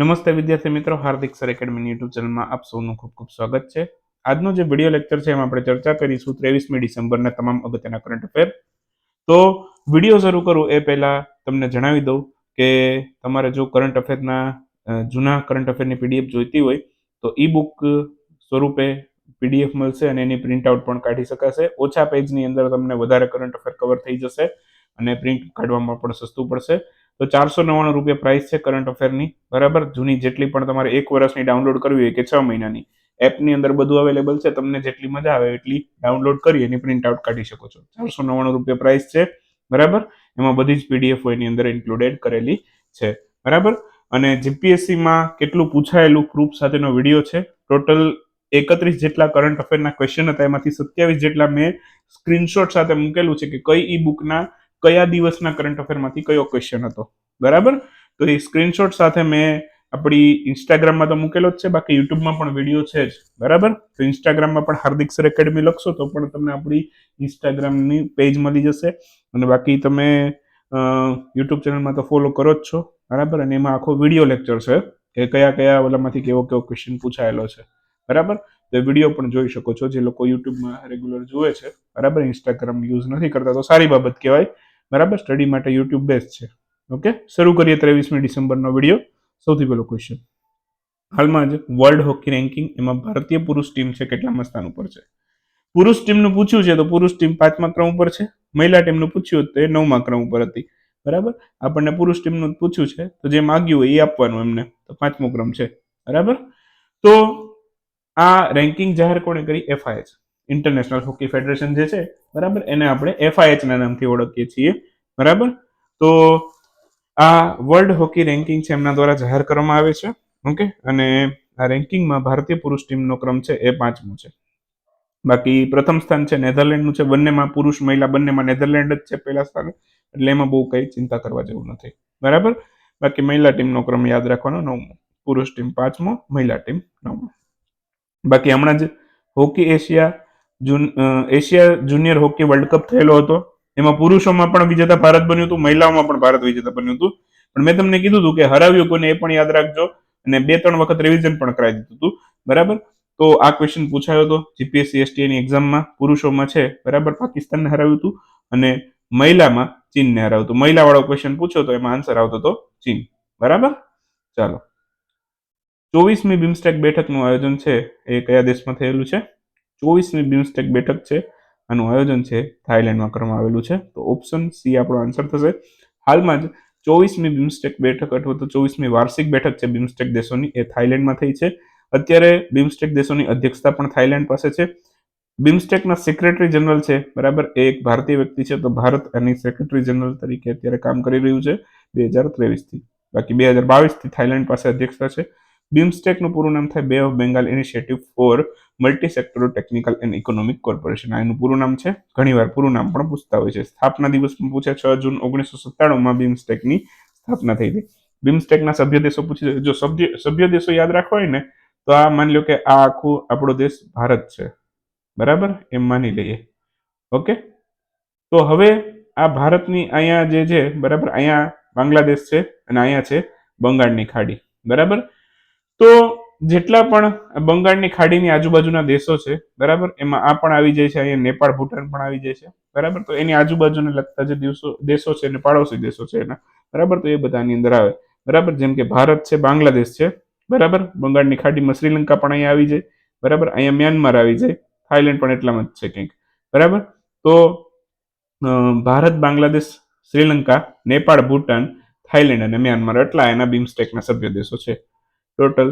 નમસ્તે વિદ્યાર્થી મિત્રો, હાર્દિક સર એકેડમીની યુટ્યુબ ચેનલમાં આપ સૌનું ખૂબ ખૂબ સ્વાગત છે. આજનો જે વીડિયો લેક્ચર છે એમાં આપણે ચર્ચા કરીશું ત્રેવીસમી ડિસેમ્બરના તમામ અગત્યના કરંટ અફેર તો વીડિયો શરૂ કરું એ પહેલાં તમને જણાવી દઉં કે તમારે જો કરંટ અફેરના જૂના કરંટ અફેરની પીડીએફ જોઈતી હોય, તો ઈ બુક સ્વરૂપે પીડીએફ મળશે અને એની પ્રિન્ટઆઉટ પણ કાઢી શકાશે. ઓછા પેજની અંદર તમને વધારે કરંટ અફેર કવર થઈ જશે અને પ્રિન્ટ કાઢવામાં પણ સસ્તું પડશે. તો ચારસો નવ્વાણું રૂપિયા પ્રાઇસ છે કરંટ અફેરની બરાબર? જૂની જેટલી પણ તમારે એક વર્ષની ડાઉનલોડ કરવી હોય કે છ મહિનાની. એપની અંદર બધું અવેલેબલ છે, તમને જેટલી મજા આવે એટલી ડાઉનલોડ કરી એની પ્રિન્ટ આઉટ કાઢી શકો છો. ચારસો નવ્વાણું રૂપિયા પ્રાઇસ છે, બરાબર? એમાં બધી જ પીડીએફ એની અંદર ઇન્ક્લુડેડ કરેલી છે, બરાબર? અને જીપીએસસીમાં કેટલું પૂછાયેલું પ્રૂફ સાથેનો વીડિયો છે. ટોટલ એકત્રીસ જેટલા કરંટ અફેરના ક્વેશ્ચન હતા. એમાંથી સત્યાવીસ જેટલા મેં સ્ક્રીનશોટ સાથે મૂકેલું છે કે કઈ ઈ બુકના કયા દિવસના કરંટ અફેરમાંથી કયો ક્વેશ્ચન હતો? બરાબર? તો એ સ્ક્રીનશોટ સાથે મેં આપણી ઇન્સ્ટાગ્રામમાં તો મૂકેલો જ છે, બાકી યુટ્યુબમાં પણ વીડિયો છે જ. બરાબર? તો ઇન્સ્ટાગ્રામમાં પણ હાર્દિક સર એકેડમી લખશો તો પણ તમને આપણી ઇન્સ્ટાગ્રામની પેજ મળી જશે. અને બાકી તમે યુટ્યુબ ચેનલમાં તો ફોલો કરો જ છો. બરાબર? અને એમાં આખો વીડિયો લેક્ચર છે. કે કયા કયા ઓલામાંથી કેવો કેવો ક્વેશ્ચન પૂછાયેલો છે. બરાબર? તો વીડિયો પણ જોઈ શકો છો. જે લોકો યુટ્યુબમાં રેગ્યુલર જુએ છે. બરાબર? ઇન્સ્ટાગ્રામ યુઝ નથી કરતા, તો સારી બાબત કહેવાય. બરાબર? સ્ટડી માટે યુટ્યુબ બેસ્ટ છે. ઓકે શરૂ કરીએ ત્રેવીસમી ડિસેમ્બરનો વીડિયો સૌથી પહેલો ક્વેશ્ચન હાલમાં જ વર્લ્ડ હોકી રેન્કિંગ એમાં ભારતીય પુરુષ ટીમ છે કેટલામાં સ્થાન ઉપર છે? પુરુષ ટીમનું પૂછ્યું છે તો પુરુષ ટીમ પાંચમા ક્રમ ઉપર છે. મહિલા ટીમનું પૂછ્યું તો એ નવમા ક્રમ ઉપર હતી. બરાબર? આપણને પુરુષ ટીમનું પૂછ્યું છે તો જે માગ્યું હોય એ આપવાનું એમને. તો પાંચમો ક્રમ છે. બરાબર? તો આ રેન્કિંગ જાહેર કોણે કરી? એફઆઈએચ ઇન્ટરનેશનલ હોકી ફેડરેશન જે છે, બરાબર? એને આપણે એફઆઈએચના નામથી ઓળખીએ છીએ, બરાબર? તો આ વર્લ્ડ હોકી રેન્કિંગ છે એમના દ્વારા જાહેર કરવામાં આવે છે, ઓકે? અને આ રેન્કિંગમાં ભારતીય પુરુષ ટીમનો ક્રમ છે એ પાંચમો છે. બાકી પ્રથમ સ્થાન છે નેધરલેન્ડનું છે, બંનેમાં પુરુષ મહિલા, બંનેમાં નેધરલેન્ડ જ છે પહેલા સ્થાને, એટલે એમાં બહુ કંઈ ચિંતા કરવા જેવું નથી, બરાબર? બાકી મહિલા ટીમનો ક્રમ યાદ રાખવાનો, નવમો. પુરુષ ટીમ પાંચમો, મહિલા ટીમ નવમો. બાકી હમણાં જ હોકી એશિયા જુન Asia junior hockey world cup થયેલો હતો. એમાં પુરુષોમાં પણ વિજેતા ભારત બન્યું હતું, મહિલાઓમાં પણ ભારત વિજેતા બન્યું હતું. પણ મેં તમને કીધું હતું કે હરાવ્યું કોને એ પણ યાદ રાખજો અને બે ત્રણ વખત રિવિઝન પણ કરાવી દીધું હતું. બરાબર? તો આ ક્વેશ્ચન પૂછાયો હતો જીપીએસસી એસટીની એક્ઝામમાં પુરુષોમાં છે, બરાબર? પાકિસ્તાનને હરાવ્યું હતું અને મહિલામાં ચીનને હરાવ્યું મહિલાવાળો મહિલા વાળો ક્વેશ્ચન પૂછ્યો તો એમાં આન્સર આવતો હતો ચીન. બરાબર? ચાલો. ચોવીસમી બિમસ્ટેક બેઠકનું આયોજન છે, એ કયા દેશમાં થયેલું છે? ચોવીસમી બિમસ્ટેક બેઠક છે. આનું આયોજન છે થાઈલેન્ડમાં કરવામાં આવેલું છે. તો ઓપ્શન સી આપણો આન્સર થશે. હાલમાં જ ચોવીસમી બિમસ્ટેક બેઠક અથવા તો ચોવીસમી વાર્ષિક બેઠક છે બિમસ્ટેક દેશોની. એ થાઈલેન્ડમાં થઈ છે. અત્યારે બિમસ્ટેક દેશોની અધ્યક્ષતા પણ થાઈલેન્ડ પાસે છે. બિમસ્ટેકના સેક્રેટરી જનરલ છે, બરાબર? એ એક ભારતીય વ્યક્તિ છે. તો ભારત એની સેક્રેટરી જનરલ તરીકે અત્યારે કામ કરી રહ્યું છે. બે હજાર ત્રેવીસથી. બાકી બે હજાર બાવીસથી થાઈલેન્ડ પાસે અધ્યક્ષતા છે. બિમસ્ટેકનું પૂરું નામ થાય bay of Bengal initiative for multi sectoral technical and economic corporation આ એનું પૂરું નામ છે. ઘણીવાર પૂરું નામ પણ પૂછતા હોય છે. સ્થાપના દિવસમાં પૂછે છ જૂન ઓગણીસો સત્તાણુંમાં બિમસ્ટેકની સ્થાપના થઈ હતી. બિમસ્ટેકના સભ્ય દેશો પૂછી જો સભ્ય સભ્ય દેશો યાદ રાખવા હોય ને, તો આ માની લો કે આ આખું આપણો દેશ ભારત છે. બરાબર? એમ માની લઈએ. ઓકે? તો હવે આ ભારતની અહીંયા જે છે, બરાબર? અહીંયા બાંગ્લાદેશ છે અને અહીંયા છે બંગાળની ખાડી. બરાબર? તો જેટલા પણ બંગાળની ખાડીની આજુબાજુના દેશો છે, બરાબર? એમાં આ પણ આવી જાય છે, અહીંયા નેપાળ, ભૂટાન પણ આવી જાય છે, બરાબર? તો એની આજુબાજુને લગતા જે દિવસો, દેશો છે અને પાડોશી દેશો છે એના, બરાબર? તો એ બધાની અંદર આવે, બરાબર? જેમ કે ભારત છે, બાંગ્લાદેશ છે, બરાબર? બંગાળની ખાડીમાં શ્રીલંકા પણ અહીંયા આવી જાય, બરાબર? અહીંયા મ્યાનમાર આવી જાય થાઈલેન્ડ પણ એટલામાં જ છે કંઈક, બરાબર? તો ભારત, બાંગ્લાદેશ, શ્રીલંકા, નેપાળ, ભૂટાન થાઈલેન્ડ અને મ્યાનમાર, એટલા એના બિમસ્ટેકના સભ્ય દેશો છે. ટોટલ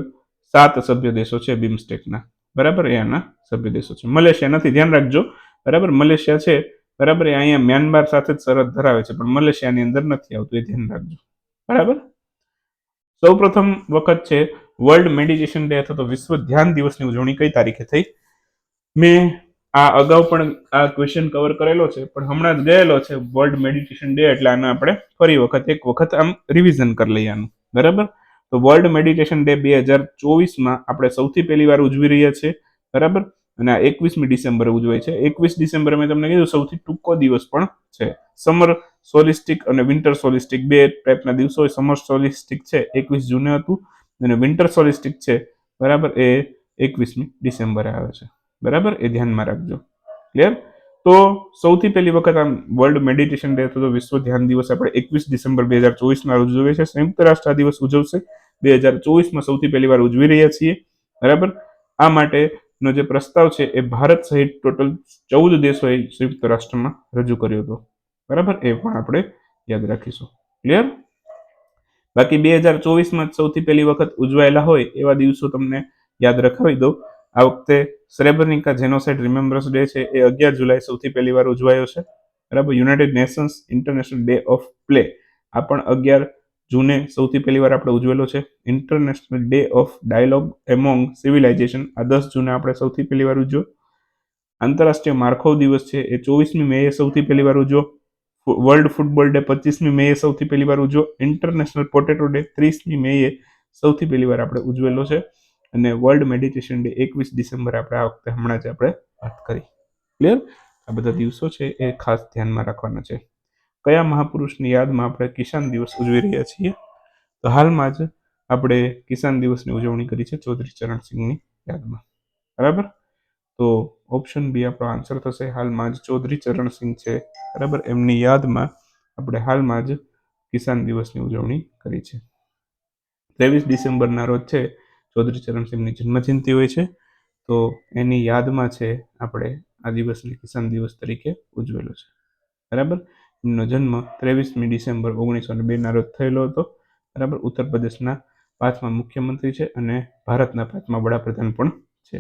સાત સભ્ય દેશો છે બિમસ્ટેકના. બરાબર? એ આના સભ્ય દેશો છે. મલેશિયા નથી, ધ્યાન રાખજો. બરાબર? મલેશિયા છે. બરાબર? એ અહીંયા મ્યાનમાર સાથે જ સરહદ ધરાવે છે, પણ મલેશિયાની અંદર નથી આવતું, એ ધ્યાન રાખજો. બરાબર? સૌપ્રથમ વખત છે વર્લ્ડ મેડિટેશન ડે અથવા તો વિશ્વ ધ્યાન દિવસની ઉજવણી કઈ તારીખે થઈ? મેં આ અગાઉ પણ આ ક્વેશ્ચન કવર કરેલો છે, પણ હમણાં જ ગયેલો છે વર્લ્ડ મેડિટેશન ડે, એટલે આને આપણે ફરી વખત, એક વખત આમ રિવિઝન કરી લઈએ આનું. બરાબર? તો વર્લ્ડ મેડિટેશન ડે બે હજાર ચોવીસમાં આપણે સૌથી પહેલી વાર ઉજવી રહ્યા છીએ, બરાબર? અને આ એકવીસમી ડિસેમ્બરે ઉજવાય છે. એકવીસ ડિસેમ્બરે મેં તમને કીધું સૌથી ટૂંકો દિવસ પણ છે. સમર સોલિસ્ટિક અને વિન્ટર સોલિસ્ટિક બે ટાઈપના દિવસો હોય. સમર સોલિસ્ટિક છે, એકવીસ જૂને હતું, અને વિન્ટર સોલિસ્ટિક છે, બરાબર? એ એકવીસમી ડિસેમ્બરે આવે છે. બરાબર? એ ધ્યાનમાં રાખજો. ક્લિયર તો સૌથી પહેલી વખત આમ વર્લ્ડ મેડિટેશન ડે અથવા તો વિશ્વ ધ્યાન દિવસ આપણે એકવીસ ડિસેમ્બર બે હજાર ચોવીસના રોજ ઉજવે છે સંયુક્ત રાષ્ટ્ર દિવસ ઉજવશે. બે હજાર ચોવીસમાં સૌથી પહેલી વાર ઉજવી રહ્યા છીએ. બરાબર? આ માટેનો જે પ્રસ્તાવ છે એ ભારત સહિત ટોટલ ચૌદ દેશોએ સંયુક્ત રાષ્ટ્રમાં રજૂ કર્યો હતો. બરાબર? એ પણ આપણે યાદ રાખીશું. ક્લિયર બાકી બે હજાર ચોવીસમાં સૌથી પહેલી વખત ઉજવાયેલા હોય એવા દિવસો તમને યાદ રખાવી દઉં. આ વખતે સ્રેબરનિકા જેનોસાઇડ રિમેમ્બરન્સ ડે છે, એ અગિયાર જુલાઈ સૌથી પહેલી વાર ઉજવાયો છે. બરાબર? United Nations international day of play આ પણ અગિયાર જૂને સૌથી પહેલી વાર આપણે ઉજવેલો છે. International day of dialogue among civilization આ દસ જૂને આપણે સૌથી પહેલી વાર ઉજવ્યો. આંતરરાષ્ટ્રીય માર્ખવ દિવસ છે, એ ચોવીસમી મેએ સૌથી પહેલી વાર ઉજવો વર્લ્ડ ફૂટબોલ ડે પચીસમી મેએ સૌથી પહેલી વાર ઉજવો ઇન્ટરનેશનલ પોટેટો ડે ત્રીસમી મેએ સૌથી પહેલી વાર આપણે ઉજવેલો છે. અને વર્લ્ડ મેડિટેશન ડે એકવીસ ડિસેમ્બર આપણે આ વખતે હમણાં જ આપણે વાત કરી. ક્લિયર આ બધા દિવસો છે એ ખાસ ધ્યાનમાં રાખવાના છે. કયા મહાપુરુષની યાદમાં આપણે કિસાન દિવસ ઉજવી રહ્યા છીએ? તો હાલમાં જ આપણે કિસાન દિવસની ઉજવણી કરી છે ચૌધરી ચરણસિંહની યાદમાં. બરાબર? તો ઓપ્શન બી આપણો આન્સર થશે. હાલમાં જ ચૌધરી ચરણસિંહ છે. બરાબર? એમની યાદમાં આપણે હાલમાં જ કિસાન દિવસની ઉજવણી કરી છે. ત્રેવીસ ડિસેમ્બરના રોજ છે ચૌધરી ચરણસિંહની જન્મજયંતિ હોય છે. તો એની યાદમાં છે આપણે આ દિવસને કિસાન દિવસ તરીકે ઉજવેલો છે. બરાબર? એમનો જન્મ ત્રેવીસમી ડિસેમ્બર ઓગણીસો ને બેના રોજ થયેલો હતો. બરાબર? ઉત્તર પ્રદેશના પાંચમા મુખ્યમંત્રી છે અને ભારતના પાંચમા વડાપ્રધાન પણ છે.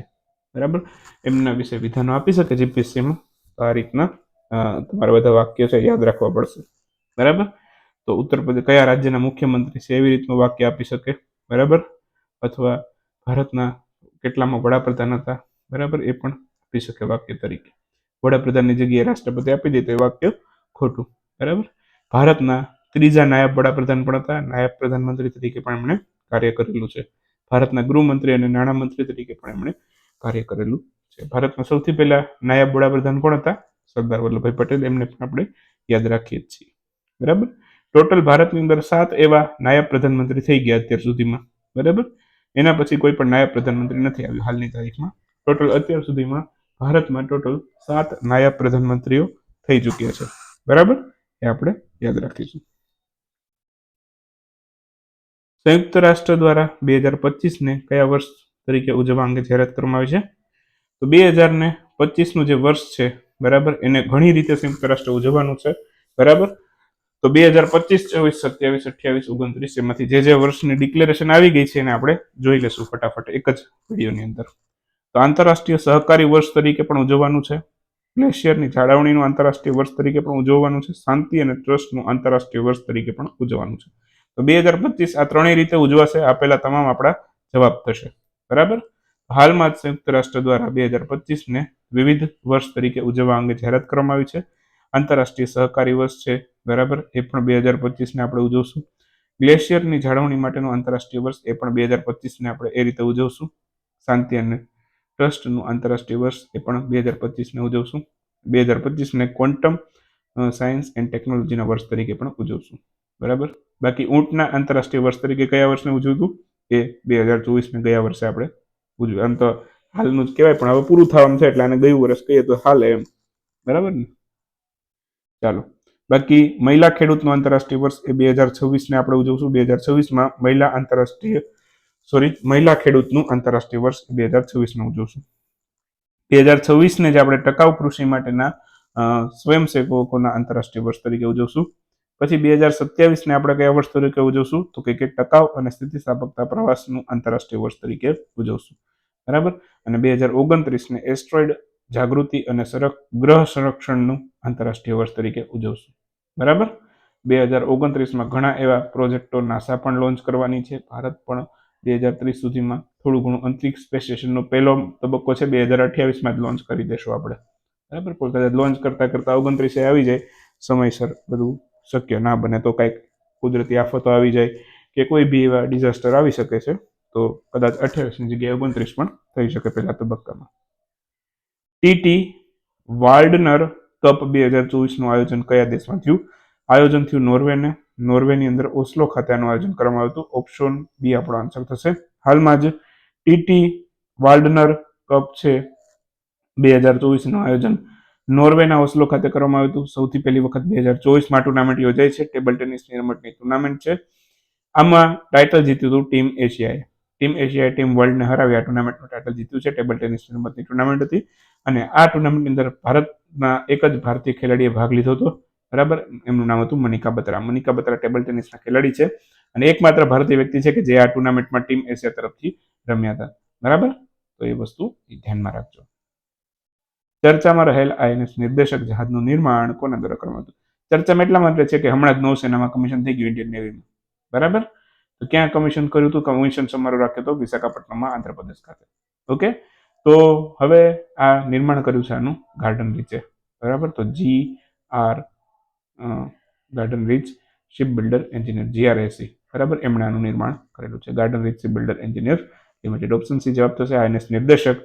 બરાબર? એમના વિશે વિધાનો આપી શકે જીપીએસસીમાં? આ રીતના તમારા બધા વાક્યો છે, યાદ રાખવા પડશે. બરાબર? તો ઉત્તર પ્રદેશ કયા રાજ્યના મુખ્યમંત્રી છે એવી રીતનું વાક્ય આપી શકે? બરાબર? અથવા ભારતના કેટલામાં વડાપ્રધાન હતા, બરાબર? એ પણ આપી શકે વાક્ય તરીકે. વડાપ્રધાનની જગ્યાએ રાષ્ટ્રપતિ આપી દે તો એ વાક્ય ખોટું, બરાબર? ભારતના ત્રીજા નાયબ વડાપ્રધાન પણ હતા, નાયબ પ્રધાનમંત્રી તરીકે પણ એમણે કાર્ય કરેલું છે. ભારતના ગૃહમંત્રી અને નાણામંત્રી તરીકે પણ એમણે કાર્ય કરેલું છે. ભારતમાં સૌથી પહેલા નાયબ વડાપ્રધાન કોણ હતા? સરદાર વલ્લભભાઈ પટેલ, એમને પણ આપણે યાદ રાખીએ છીએ, બરાબર? ટોટલ ભારતની અંદર સાત એવા નાયબ પ્રધાનમંત્રી થઈ ગયા અત્યાર સુધીમાં, બરાબર? એના પછી કોઈ પણ નાયબ પ્રધાનમંત્રી નથી આવ્યું હાલની તારીખમાં. ટોટલ અત્યાર સુધીમાં ભારતમાં ટોટલ સાત નાયબ પ્રધાનમંત્રીઓ થઈ ચૂક્યા છે. બરાબર? એ આપણે યાદ રાખીશું. સંયુક્ત રાષ્ટ્ર દ્વારા બે હજાર પચીસને કયા વર્ષ તરીકે ઉજવવા અંગે જાહેરાત કરવામાં આવી છે? તો બે હજાર ને પચીસનું જે વર્ષ છે, બરાબર? એને ઘણી રીતે સંયુક્ત રાષ્ટ્ર ઉજવવાનું છે. બરાબર? તો બે હજાર પચીસ, ચોવીસ, સત્યાવીસ, અઠ્યાવીસ, ઓગણત્રીસ એમાંથી જે જે વર્ષની ડિક્લેરેશન આવી ગઈ છે એને આપણે જોઈ લેશું ફટાફટ એક જ વિડીયોની અંદર. તો આંતરરાષ્ટ્રીય સહકારી વર્ષ તરીકે પણ ઉજવવાનું છે. ગ્લેશિયરની જાળવણીનું આંતરરાષ્ટ્રીય વર્ષ તરીકે પણ ઉજવવાનું છે. શાંતિ અને ટ્રસ્ટનું આંતરરાષ્ટ્રીય વર્ષ તરીકે પણ ઉજવવાનું છે. તો બે હજાર પચીસ આ ત્રણેય રીતે ઉજવાશે. આપેલા તમામ આપણા જવાબ થશે. બરાબર? હાલમાં જ સંયુક્ત રાષ્ટ્ર દ્વારા બે હજાર પચીસને વિવિધ વર્ષ તરીકે ઉજવવા અંગે જાહેરાત કરવામાં આવી છે. આંતરરાષ્ટ્રીય સહકારી વર્ષ છે. બરાબર? એ પણ બે હજાર પચીસને આપણે ઉજવશું. ગ્લેશિયરની જાળવણી માટેનું આંતરરાષ્ટ્રીય વર્ષ એ પણ બે હજાર પચીસને આપણે એ રીતે ઉજવશું. શાંતિ અને ટ્રસ્ટનું આંતરરાષ્ટ્રીય વર્ષ એ પણ બે હજાર પચીસને ઉજવશું. બે હજાર પચીસને ક્વોન્ટમ સાયન્સ એન્ડ ટેકનોલોજીના વર્ષ તરીકે પણ ઉજવશું. બરાબર? બાકી ઊંટના આંતરરાષ્ટ્રીય વર્ષ તરીકે કયા વર્ષને ઉજવતું એ બે હજાર ચોવીસને ગયા વર્ષે આપણે ઉજવ્યું આમ તો હાલનું જ કહેવાય, પણ હવે પૂરું થવાનું છે એટલે આને ગયું વર્ષ કહીએ તો હાલ એમ. બરાબર ને? ચાલો. બાકી મહિલા ખેડૂતનું આંતરરાષ્ટ્રીય વર્ષ એ બે હજાર છવ્વીસને આપણે ઉજવશું. બે હજાર છવ્વીસમાં મહિલા આંતરરાષ્ટ્રીય સોરી મહિલા ખેડૂતનું આંતરરાષ્ટ્રીય વર્ષ બે હજાર છવ્વીસને ઉજવશું. બે હજાર છવ્વીસને જે આપણે ટકાઉ કૃષિ માટેના સ્વયંસેવકોના આંતરરાષ્ટ્રીય વર્ષ તરીકે ઉજવશું. પછી બે હજાર સત્યાવીસને આપણે કયા વર્ષ તરીકે ઉજવશું? તો કે ટકાઉ અને સ્થિતિસ્થાપકતા પ્રવાસનું આંતરરાષ્ટ્રીય વર્ષ તરીકે ઉજવશું. બરાબર? અને બે હજાર ઓગણત્રીસને એસ્ટ્રોઇડ જાગૃતિ અને ગ્રહ સંરક્ષણનું આંતરરાષ્ટ્રીય વર્ષ તરીકે ઉજવશું. બરાબર? બે હજાર ઓગણત્રીસમાં ઘણા એવા પ્રોજેક્ટો નાસા પણ લોન્ચ કરવાની છે. ભારત પણ બે હજાર ત્રીસ સુધીમાં થોડું ઘણું અંતરિક્ષ સ્પેસ સ્ટેશનનો પહેલો તબક્કો છે. બે હજાર અઠ્યાવીસમાં જ લોન્ચ કરી દેશું આપણે. બરાબર? પણ લોન્ચ કરતાં કરતાં ઓગણત્રીસે આવી જાય. સમયસર બધું શક્ય ના બને તો કાંઈક કુદરતી આફતો આવી જાય કે કોઈ બી એવા ડિઝાસ્ટર આવી શકે છે. તો કદાચ અઠ્યાવીસની જગ્યાએ ઓગણત્રીસ પણ થઈ શકે પહેલા તબક્કામાં. ટીટી વાર્ડનર કપ બે હજાર ચોવીસનું આયોજન કયા દેશમાં થયું? આયોજન થયું નોર્વેને. નોર્વેની અંદર ઓસ્લો ખાતે આનું આયોજન કરવામાં આવ્યું હતું. ઓપ્શન બી આપણો આન્સર થશે. હાલમાં જ ટીટી વાર્ડનર કપ છે બે હજાર ચોવીસનું આયોજન નોર્વેના ઓસ્લો ખાતે કરવામાં આવ્યું હતું. સૌથી પહેલી વખત બે હજાર ચોવીસમાં ટુર્નામેન્ટ યોજાઈ છે. ટેબલ ટેનિસની રમતની ટુર્નામેન્ટ છે. આમાં ટાઇટલ જીત્યું હતું ટીમ એશિયાએ. ટીમ એશિયાએ ટીમ વર્લ્ડને હરાવી આ ટુર્નામેન્ટનું ટાઇટલ જીત્યું છે. ટેબલ ટેનિસની રમતની ટુર્નામેન્ટ હતી. અને આ ટુર્નામેન્ટની અંદર ભારતના એક જ ભારતીય ખેલાડીએ ભાગ લીધો હતો. બરાબર? એમનું નામ હતું મનિકા બત્રા. મનિકા બત્રા ટેબલ ટેનિસના ખેલાડી છે અને એકમાત્ર ભારતીય વ્યક્તિ છે કે જે આ ટુર્નામેન્ટમાં ટીમ એશિયા તરફથી રમ્યા હતા. બરાબર? તો એ વસ્તુ ધ્યાનમાં રાખજો. ચર્ચામાં રહેલ આઈએનએસ નિર્દેશક જહાજનું નિર્માણ કોના દ્વારા કરવામાં હતું? ચર્ચામાં એટલા માટે છે કે હમણાં જ નૌસેનામાં કમિશન થઈ ગયું ઇન્ડિયન નેવીમાં બરાબર? તો ક્યાં કમિશન કર્યું હતું? કમિશન સમારોહ રાખ્યો હતો વિશાખાપટ્ટનમમાં આંધ્રપ્રદેશ ખાતે. ઓકે? તો હવે આ નિર્માણ કર્યું છે આનું ગાર્ડન રીચે બરાબર? તો G R garden reach ship builder engineer GRAC બરાબર? એમણે આનું નિર્માણ કરેલું છે. Garden reach ship builder engineer limited option C જવાબ થશે. આઈએનએસ નિર્દેશક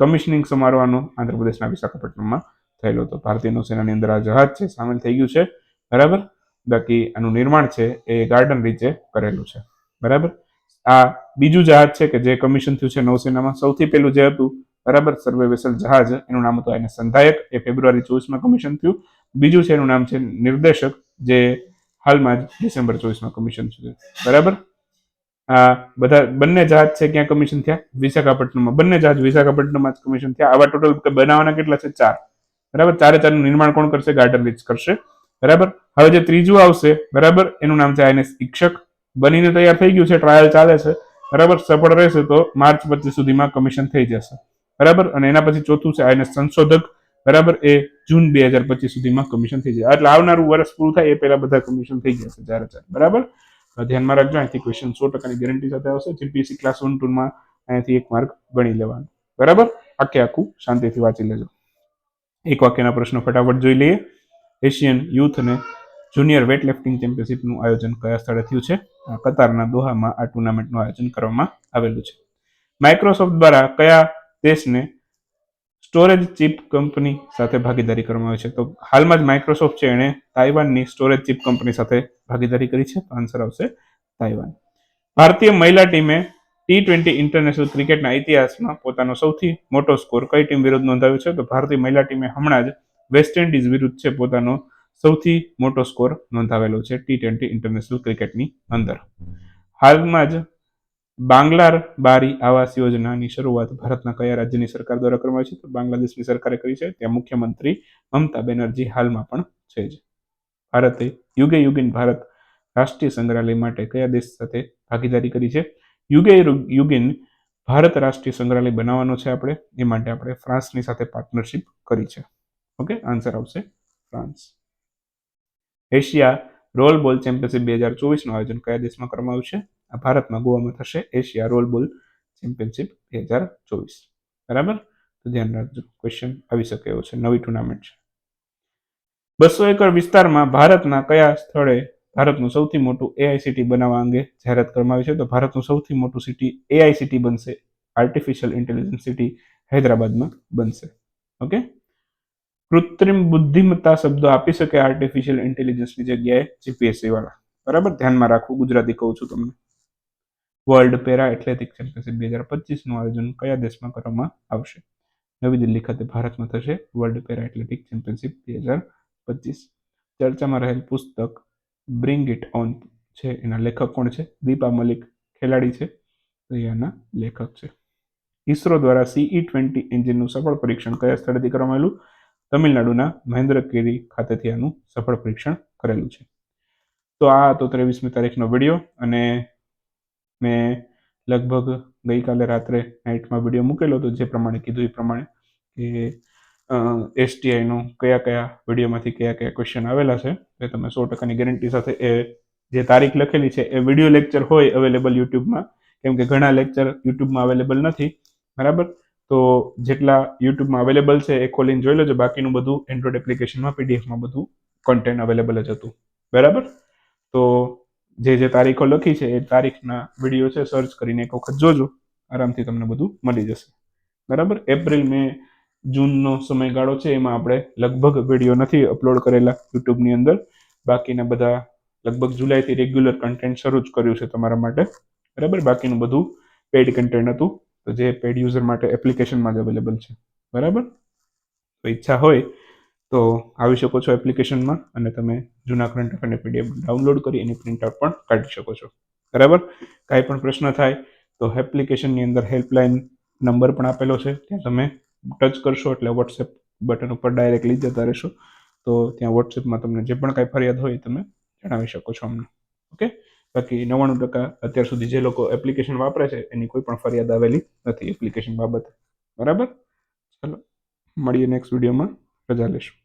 કમિશનિંગ સમારોહનો આંધ્રપ્રદેશના વિશાખાપટ્ટનમમાં થયેલો હતો. ભારતીય નૌસેનાની અંદર આ જહાજ છે, સામેલ થઈ ગયું છે. બરાબર? બાકી આનું નિર્માણ છે એ ગાર્ડન રીચે કરેલું છે. બરાબર? આ બીજું જહાજ છે કે જે કમિશન થયું છે નૌસેનામાં. સૌથી પહેલું જે હતું, બરાબર સર્વે વેસલ જહાજ. એનું નામ હતું એને સંધાયક. એ ફેબ્રુઆરી ચોવીસમાં કમિશન થયું. બીજું છે એનું નામ છે નિર્દેશક, જે હાલમાં જ ડિસેમ્બર ચોવીસમાં કમિશન થયું બરાબર? આ બધા, બંને જહાજ છે ક્યાં કમિશન થયા? વિશાખાપટ્ટનમમાં. બંને જહાજ વિશાખાપટ્ટનમમાં જ કમિશન થયા. આવા ટોટલ બનાવવાના કેટલા છે? ચાર. બરાબર? ચારે ચારનું નિર્માણ કોણ કરશે? ગાર્ડન રીચ કરશે. બરાબર? હવે જે ત્રીજું આવશે, બરાબર? એનું નામ છે આઈએનએસ શિક્ષક બનીને તૈયાર થઈ ગયું છે ટ્રાયલ ચાલે છે. બરાબર, સફળ રહેશે તો માર્ચ પચીસ સુધીમાં કમિશન થઈ જશે. બરાબર, અને એના પછી ચોથું છે આને સંશોધક. બરાબર, એ જૂન બે હજાર પચીસ સુધીમાં કમિશન થઈ જાય એટલે આવનારું વર્ષ પૂરું થાય, એ પહેલા બધા કમિશન થઈ જશે ચારે ચાર બરાબર? ધ્યાનમાં રાખજો, અહીંથી ક્વેશ્ચન સો ટકાની ગેરંટી સાથે આવશે. જીપીએસસી ક્લાસ વન ટુમાં અહીંથી એક માર્ક ગણી લેવાનું. બરાબર? આખે આખું શાંતિથી વાંચી લેજો. એક વાક્યના પ્રશ્નો ફટાફટ જોઈ લઈએ. એશિયન યુથ અને જુનિયર વેટ લિફ્ટિંગ ચેમ્પિયનશિપનું આયોજન કયા સ્થળે થયું છે? કતારના દોહામાં આ ટુર્નામેન્ટનું આયોજન કરવામાં આવેલું છે. માઇક્રોસોફ્ટ દ્વારા કયા દેશને સ્ટોરેજ ચિપ કંપની સાથે ભાગીદારી કરવામાં આવી છે? તો હાલમાં જ માઇક્રોસોફ્ટ છે, એણે તાઇવાનની સ્ટોરેજ ચિપ કંપની સાથે ભાગીદારી કરી છે. તો આન્સર આવશે તાઇવાન. ભારતીય મહિલા ટીમે ટી ટ્વેન્ટી ઇન્ટરનેશનલ ક્રિકેટના ઇતિહાસમાં પોતાનો સૌથી મોટો સ્કોર કઈ ટીમ વિરુદ્ધ નોંધાવ્યો છે? તો ભારતીય મહિલા ટીમે હમણાં જ વેસ્ટ ઇન્ડિઝ વિરુદ્ધ છે પોતાનો સૌથી મોટો સ્કોર નોંધાવેલો છે ટી ટ્વેન્ટી ઇન્ટરનેશનલ ક્રિકેટની અંદર. હાલમાં જ બાંગ્લાર બારી આવાસ યોજનાની શરૂઆત ભારતના કયા રાજ્યની સરકાર દ્વારા કરવામાં આવી છે? તો બાંગ્લાદેશની સરકારે કરી છે. ત્યાં મુખ્યમંત્રી મમતા બેનર્જી હાલમાં પણ છે જ. ભારતે યુગે યુગીન ભારત રાષ્ટ્રીય સંગ્રહાલય માટે કયા દેશ સાથે ભાગીદારી કરી છે? યુગે યુગીન ભારત રાષ્ટ્રીય સંગ્રહાલય બનાવવાનો છે આપણે. એ માટે આપણે ફ્રાન્સની સાથે પાર્ટનરશિપ કરી છે. ઓકે આન્સર આવશે France. Asia roll ball championship બે હજાર ચોવીસનું આયોજન કયા દેશમાં કરવામાં આવ્યું છે? આ ભારતમાં ગોવામાં થશે એશિયા રોલ બોલ ચેમ્પિયનશિપ બે હજાર ચોવીસ. બરાબર? તો ધ્યાન રાખજો ક્વેશ્ચન આવી શકે એવો છે, નવી ટુર્નામેન્ટ છે. બસો એકર વિસ્તારમાં ભારતના કયા સ્થળે ભારતનું સૌથી મોટું એઆઈસીટી બનાવવા અંગે જાહેરાત કરવામાં આવી છે? તો ભારતનું સૌથી મોટું સિટી એઆઈસીટી બનશે આર્ટિફિશિયલ ઇન્ટેલિજન્સ સિટી હૈદરાબાદમાં બનશે. ઓકે કૃત્રિમ બુદ્ધિમત્તા શબ્દો આપી શકે આર્ટિફિશિયલ ઇન્ટેલિજન્સની જગ્યાએ જીપીએસસી વાળા. બરાબર? ધ્યાનમાં રાખવું, ગુજરાતી કહું છું તમને. વર્લ્ડ પેરા એથ્લેટિક ચેમ્પિયનશિપ બે હજાર પચીસનું આયોજન કયા દેશમાં કરવામાં આવશે? નવી દિલ્હી ખાતે ભારતમાં થશે વર્લ્ડ પેરા એથ્લેટિક ચેમ્પિયનશિપ બે હજાર પચીસ. ચર્ચામાં રહેલ પુસ્તક બ્રિંગ ઇટ ઓન છે. એના લેખક કોણ છે? દીપા મલિક, ખેલાડી છે. તો એ લેખક છે. ઇસરો દ્વારા સીઈ ટ્વેન્ટી એન્જિનનું સફળ પરીક્ષણ કયા સ્થળેથી કરવામાં આવેલું? તમિલનાડુના મહેન્દ્રગીરી ખાતેથી આનું સફળ પરીક્ષણ કરેલું છે. તો આ હતો ત્રેવીસમી તારીખનો વીડિયો અને મેં લગભગ ગઈકાલે રાત્રે નાઇટમાં વીડિયો મૂકેલો હતો જે પ્રમાણે કીધું એ પ્રમાણે કે એસટીઆઈનો કયા કયા વિડીયોમાંથી કયા કયા ક્વેશ્ચન આવેલા છે. એ તમે સો ટકાની ગેરંટી સાથે એ જે તારીખ લખેલી છે એ વીડિયો લેક્ચર હોય અવેલેબલ યુટ્યુબમાં. કેમ કે ઘણા લેક્ચર યુટ્યુબમાં અવેલેબલ નથી. બરાબર? તો જેટલા યુટ્યુબમાં અવેલેબલ છે એ ખોલીને જોઈ લેજો. બાકીનું બધું એન્ડ્રોઈડ એપ્લિકેશનમાં પીડીએફમાં બધું કન્ટેન્ટ અવેલેબલ જ હતું. બરાબર? તો જે જે તારીખો લખી છે એ તારીખના વીડિયો છે સર્ચ કરીને એક વખત જોજો. આરામથી તમને બધું મળી જશે. બરાબર? એપ્રિલ મે જૂનનો સમયગાળો છે, એમાં આપણે લગભગ વીડિયો નથી અપલોડ કરેલા યુટ્યુબની અંદર. બાકીના બધા લગભગ જુલાઈથી રેગ્યુલર કન્ટેન્ટ શરૂ જ કર્યું છે તમારા માટે. બરાબર? બાકીનું બધું પેઇડ કન્ટેન્ટ હતું. તો જે પેડ યુઝર માટે એપ્લિકેશનમાં જ અવેલેબલ છે. બરાબર? તો ઈચ્છા હોય તો આવી શકો છો એપ્લિકેશનમાં અને તમે જૂના કરંટ અફેરને પીડીએફ ડાઉનલોડ કરી એની પ્રિન્ટઆઉટ પણ કાઢી શકો છો. બરાબર? કાંઈ પણ પ્રશ્ન થાય તો એપ્લિકેશનની અંદર હેલ્પલાઇન નંબર પણ આપેલો છે. ત્યાં તમે ટચ કરશો એટલે વોટ્સએપ બટન ઉપર ડાયરેક્ટલી જતા રહેશો. તો ત્યાં વોટ્સએપમાં તમને જે પણ કાંઈ ફરિયાદ હોય તમે જણાવી શકો છો અમને. ઓકે બાકી નવ્વાણું ટકા અત્યાર સુધી જે લોકો એપ્લિકેશન વાપરે છે, એની કોઈ પણ ફરિયાદ આવેલી નથી એપ્લિકેશન બાબતે. બરાબર? ચાલો, મળીએ નેક્સ્ટ વિડીયોમાં રજા લેશું